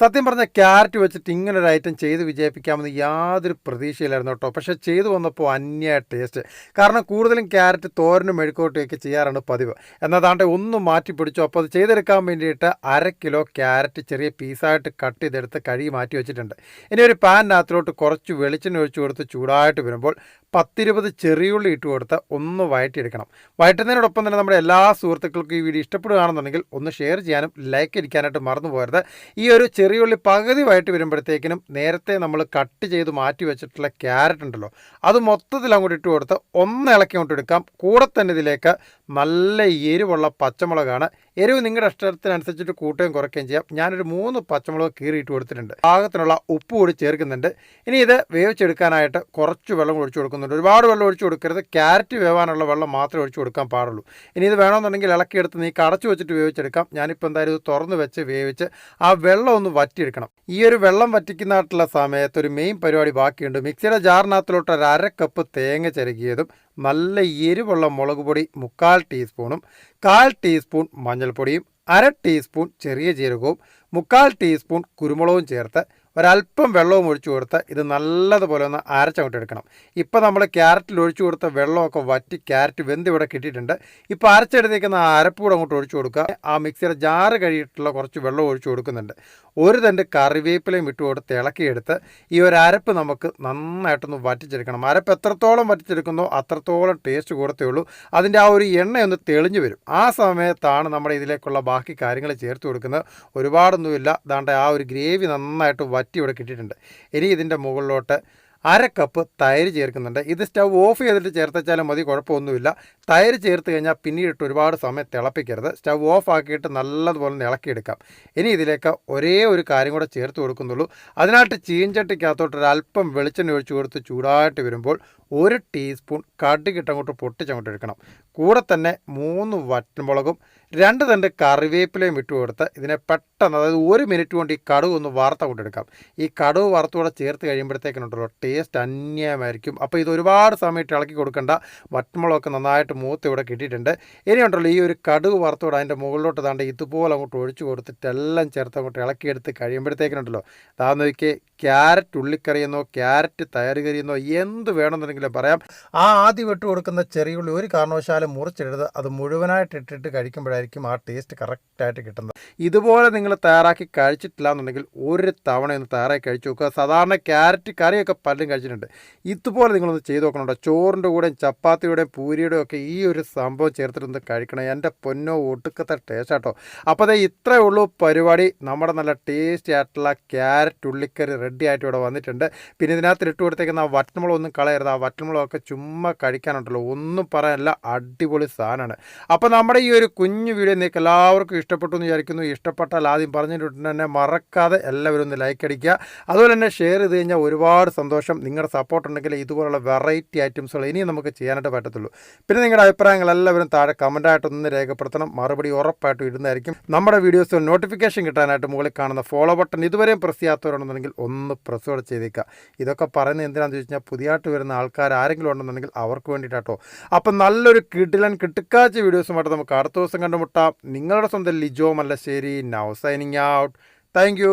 സത്യം പറഞ്ഞ ക്യാരറ്റ് വെച്ചിട്ട് ഇങ്ങനെ ഒരു ഐറ്റം ചെയ്ത് വിജയിപ്പിക്കാമെന്ന് യാതൊരു പ്രതീക്ഷയില്ലായിരുന്നു കേട്ടോ. പക്ഷേ ചെയ്തു വന്നപ്പോൾ അന്യ ടേസ്റ്റ് കാരണം കൂടുതലും ക്യാരറ്റ് തോരനും മെഴുക്കോട്ടുമൊക്കെ ചെയ്യാറാണ് പതിവ്. എന്നതാണ്ട് ഒന്ന് മാറ്റി പിടിച്ചു. അപ്പോൾ അത് ചെയ്തെടുക്കാൻ വേണ്ടിയിട്ട് അര കിലോ ക്യാരറ്റ് ചെറിയ പീസായിട്ട് കട്ട് ചെയ്തെടുത്ത് കഴുകി മാറ്റി വെച്ചിട്ടുണ്ട്. ഇനി ഒരു പാനിനകത്തിലോട്ട് കുറച്ച് വെളിച്ചെണ്ണ ഒഴിച്ചു കൊടുത്ത് ചൂടായിട്ട് വരുമ്പോൾ പത്തിരുപത് ചെറിയുള്ളി ഇട്ട് കൊടുത്ത് ഒന്ന് വഴറ്റിയെടുക്കണം വഴറ്റുന്നതിനോടൊപ്പം തന്നെ നമ്മുടെ എല്ലാ സുഹൃത്തുക്കൾക്കും ഈ വീഡിയോ ഇഷ്ടപ്പെടുകയാണെന്നുണ്ടെങ്കിൽ ഒന്ന് ഷെയർ ചെയ്യാനും ലൈക്ക് അടിക്കാനായിട്ട് മറന്നു പോകരുത്. ഈ ഒരു ചെറിയുള്ളി പകുതി വഴറ്റി വരുമ്പോഴത്തേക്കിനും നേരത്തെ നമ്മൾ കട്ട് ചെയ്ത് മാറ്റി വെച്ചിട്ടുള്ള ക്യാരറ്റ് ഉണ്ടല്ലോ അത് മൊത്തത്തിൽ അങ്ങോട്ട് ഇട്ട് കൊടുത്ത് ഒന്ന് ഇളക്കി അങ്ങോട്ട് എടുക്കാം. കൂടെ തന്നെ ഇതിലേക്ക് നല്ല എരിവുള്ള പച്ചമുളകാണ്. എരിവ് നിങ്ങളുടെ ഇഷ്ടത്തിനനുസരിച്ചിട്ട് കൂട്ടുകയും കുറയ്ക്കുകയും ചെയ്യാം. ഞാനൊരു മൂന്ന് പച്ചമുളക് കീറിയിട്ട് കൊടുത്തിട്ടുണ്ട്. പാകത്തിനുള്ള ഉപ്പ് കൂടി ചേർക്കുന്നുണ്ട്. ഇനി ഇത് വേവിച്ചെടുക്കാനായിട്ട് കുറച്ച് വെള്ളം ഒഴിച്ചു കൊടുക്കുന്നുണ്ട്. ഒരുപാട് വെള്ളം ഒഴിച്ചു കൊടുക്കരുത്. ക്യാരറ്റ് വേവാനുള്ള വെള്ളം മാത്രമേ ഒഴിച്ചു കൊടുക്കാൻ പാടുള്ളൂ. ഇനി ഇത് വേണമെന്നുണ്ടെങ്കിൽ ഇളക്കിയെടുത്ത് നീ കടച്ചു വെച്ചിട്ട് വേവിച്ചെടുക്കാം. ഞാനിപ്പോൾ എന്തായാലും ഇത് തുറന്ന് വെച്ച് വേവിച്ച് ആ വെള്ളം ഒന്ന് വറ്റിയെടുക്കണം. ഈ ഒരു വെള്ളം വറ്റിക്കുന്നതായിട്ടുള്ള സമയത്ത് ഒരു മെയിൻ പരിപാടി ബാക്കിയുണ്ട്. മിക്സിയുടെ ജാറിനകത്തിലോട്ട് ഒരു അര കപ്പ് തേങ്ങ ചിരകിയതും നല്ല എരിവുള്ള മുളക് പൊടി മുക്കാൽ ടീസ്പൂണും കാൽ ടീസ്പൂൺ മഞ്ഞൾപ്പൊടിയും അര ടീസ്പൂൺ ചെറിയ ജീരകവും മുക്കാൽ ടീസ്പൂൺ കുരുമുളകും ചേർത്ത് ഒരല്പം വെള്ളവും ഒഴിച്ചു കൊടുത്ത് ഇത് നല്ലതുപോലെ ഒന്ന് അരച്ചങ്ങോട്ട് എടുക്കണം ഇപ്പോൾ നമ്മൾ ക്യാരറ്റിൽ ഒഴിച്ചു കൊടുത്ത വെള്ളമൊക്കെ വറ്റി ക്യാരറ്റ് വെന്ത് ഇവിടെ കിട്ടിയിട്ടുണ്ട്. ഇപ്പോൾ അരച്ചെടുത്തേക്കുന്ന ആ അരപ്പ് കൂടെ അങ്ങോട്ട് ഒഴിച്ചു കൊടുക്കുക. ആ മിക്സിയുടെ ജാറ് കഴിയിട്ടുള്ള കുറച്ച് വെള്ളം ഒഴിച്ചു കൊടുക്കുന്നുണ്ട്. ഒരു തണ്ട് കറിവേപ്പിലയും ഇട്ട് കൊടുത്ത് ഇളക്കിയെടുത്ത് ഈ ഒരു അരപ്പ് നമുക്ക് നന്നായിട്ടൊന്ന് വറ്റിച്ചെടുക്കണം. അരപ്പ് എത്രത്തോളം വറ്റിച്ചെടുക്കുന്നോ അത്രത്തോളം ടേസ്റ്റ് കൂടത്തേ ഉള്ളൂ. അതിന്റെ ആ ഒരു എണ്ണയൊന്ന് തെളിഞ്ഞു വരും. ആ സമയത്താണ് നമ്മുടെ ഇതിലേക്കുള്ള ബാക്കി കാര്യങ്ങൾ ചേർത്ത് കൊടുക്കുന്നത്. ഒരുപാടൊന്നുമില്ല. ദാണ്ട ആ ഒരു ഗ്രേവി നന്നായിട്ട് വറ്റി ഇവിടെ കിട്ടിയിട്ടുണ്ട്. ഇനി ഇതിന്റെ മുകളിലോട്ട് അര കപ്പ് തൈര് ചേർക്കുന്നുണ്ട്. ഇത് സ്റ്റൗ ഓഫ് ചെയ്തിട്ട് ചേർത്തച്ചാലും മതി കുഴപ്പമൊന്നുമില്ല. തൈര് ചേർത്ത് കഴിഞ്ഞാൽ പിന്നീട് ഒരുപാട് സമയം തിളപ്പിക്കരുത്. സ്റ്റവ് ഓഫ് ആക്കിയിട്ട് നല്ലതുപോലെ ഇളക്കിയെടുക്കാം ഇനി ഇതിലേക്ക് ഒരേ ഒരു കാര്യം കൂടെ ചേർത്ത് കൊടുക്കുന്നുള്ളൂ. അതിനായിട്ട് ചീഞ്ചട്ടിക്കകത്തോട്ട് ഒരു അല്പം വെളിച്ചെണ്ണ ഒഴിച്ചു കൊടുത്ത് ചൂടായിട്ട് വരുമ്പോൾ ഒരു ടീസ്പൂൺ കടുകിട്ടങ്ങോട്ട് പൊട്ടിച്ചങ്ങോട്ട് എടുക്കണം. കൂടെ തന്നെ മൂന്ന് വറ്റൻമുളകും രണ്ട് തണ്ട് കറിവേപ്പിലയും ഇട്ട് കൊടുത്ത് ഇതിനെ പെട്ടെന്ന് അതായത് ഒരു മിനിറ്റ് കൊണ്ട് ഈ കടുക് ഒന്ന് വറുത്ത കൊണ്ടെടുക്കാം ഈ കടുക് വറുത്തുകൂടെ ചേർത്ത് കഴിയുമ്പോഴത്തേക്കിനുണ്ടല്ലോ ടേസ്റ്റ് അന്യമായിരിക്കും അപ്പോൾ ഇത് ഒരുപാട് സമയത്ത് ഇളക്കി കൊടുക്കേണ്ട. വറ്റൻമുളകൊക്കെ നന്നായിട്ട് മൂത്ത് ഇവിടെ കിട്ടിയിട്ടുണ്ട്? ഇനിയുണ്ടല്ലോ ഈ ഒരു കടുക് വറുത്തോടെ അതിന്റെ മുകളിലോട്ട് താണ്ട് ഇതുപോലെ അങ്ങോട്ട് ഒഴിച്ചു കൊടുത്തിട്ട് എല്ലാം ചേർത്ത് അങ്ങോട്ട് ഇളക്കിയെടുത്ത് കഴിയുമ്പോഴത്തേക്കിനുണ്ടല്ലോ. താ നോക്കിയേ ക്യാരറ്റ് ഉള്ളിക്കറിയെന്നോ ക്യാരറ്റ് തയറുകറിയെന്നോ എന്ത് വേണമെന്നുണ്ടെങ്കിലും പറയാം. ആ ആദ്യം ഇട്ട് കൊടുക്കുന്ന ചെറിയ ഉള്ളി ഒരു കാരണവശാലും മുറിച്ചിടരുത്. അത് മുഴുവനായിട്ട് ഇട്ടിട്ട് കഴിക്കുമ്പോഴായിരിക്കും ആ ടേസ്റ്റ് കറക്റ്റായിട്ട് കിട്ടുന്നത്. ഇതുപോലെ നിങ്ങൾ തയ്യാറാക്കി കഴിച്ചിട്ടില്ല എന്നുണ്ടെങ്കിൽ ഒരു തവണ ഒന്ന് തയ്യാറായി കഴിച്ചു നോക്കുക. സാധാരണ ക്യാരറ്റ് കറിയൊക്കെ പലരും കഴിച്ചിട്ടുണ്ട്. ഇതുപോലെ നിങ്ങളൊന്ന് ചെയ്ത് നോക്കണുണ്ടോ ചോറിന്റെ കൂടെയും ചപ്പാത്തിയുടെയും പൂരിയുടെയും ഒക്കെ ഒരു സംഭവം ചേർത്തിട്ടൊന്ന് കഴിക്കണം. എന്റെ പൊന്നോ ഒടുക്കത്തെ ടേസ്റ്റ് ആട്ടോ. അപ്പോൾ അതേ ഇത്രയേ ഉള്ളൂ പരിപാടി. നമ്മുടെ നല്ല ടേസ്റ്റി ആയിട്ടുള്ള ക്യാരറ്റ് ഉള്ളിക്കറി റെഡി ആയിട്ട് ഇവിടെ വന്നിട്ടുണ്ട്. പിന്നെ ഇതിനകത്ത് ഇട്ട് കൊടുത്തേക്കുന്ന ആ വറ്റമുളക് ഒന്നും കളയരുത്. ആ വറ്റമുളകൊക്കെ ചുമ്മാ കഴിക്കാനുണ്ടല്ലോ. ഒന്നും പറയാനല്ല അടിപൊളി സാധനമാണ് അപ്പോൾ നമ്മുടെ ഈ ഒരു കുഞ്ഞു വീഡിയോ നിങ്ങൾക്ക് എല്ലാവർക്കും ഇഷ്ടപ്പെട്ടു എന്ന് വിചാരിക്കുന്നു. ഇഷ്ടപ്പെട്ടാൽ ആദ്യം പറഞ്ഞിട്ടുണ്ട് തന്നെ മറക്കാതെ എല്ലാവരും ഒന്ന് ലൈക്ക് അടിക്കുക. അതുപോലെ തന്നെ ഷെയർ ചെയ്ത് കഴിഞ്ഞാൽ ഒരുപാട് സന്തോഷം. നിങ്ങളുടെ സപ്പോർട്ട് ഉണ്ടെങ്കിൽ ഇതുപോലുള്ള വെറൈറ്റി ഐറ്റംസുകൾ ഇനിയും നമുക്ക് ചെയ്യാനായിട്ട് പറ്റത്തുള്ളൂ. പിന്നെ നിങ്ങളുടെ അഭിപ്രായങ്ങൾ എല്ലാവരും താഴെ കമന്റായിട്ടൊന്ന് രേഖപ്പെടുത്തണം. മറുപടി ഉറപ്പായിട്ടും ഇടുന്നതായിരിക്കും നമ്മുടെ വീഡിയോസ് നോട്ടിഫിക്കേഷൻ കിട്ടാനായിട്ട് മുകളിൽ കാണുന്ന ഫോളോ ബട്ടൺ ഇതുവരെയും പ്രസ് ചെയ്യാത്തവരുണ്ടെന്നുണ്ടെങ്കിൽ ഒന്ന് പ്രസ് കൂടെ ചെയ്തേക്കുക. ഇതൊക്കെ പറയുന്നത് എന്തിനാണെന്ന് ചോദിച്ചു കഴിഞ്ഞാൽ പുതിയതായിട്ട് വരുന്ന ആൾക്കാർ ആരെങ്കിലും ഉണ്ടെന്നുണ്ടെങ്കിൽ അവർക്ക് വേണ്ടിയിട്ടാട്ടോ. അപ്പം നല്ലൊരു കിടിലൻ കിട്ടിക്കാച്ച വീഡിയോസുമായിട്ട് നമുക്ക് അടുത്ത ദിവസം കണ്ടുമുട്ടാം. നിങ്ങളുടെ സ്വന്തം Lijo Mallassery. Now signing out thank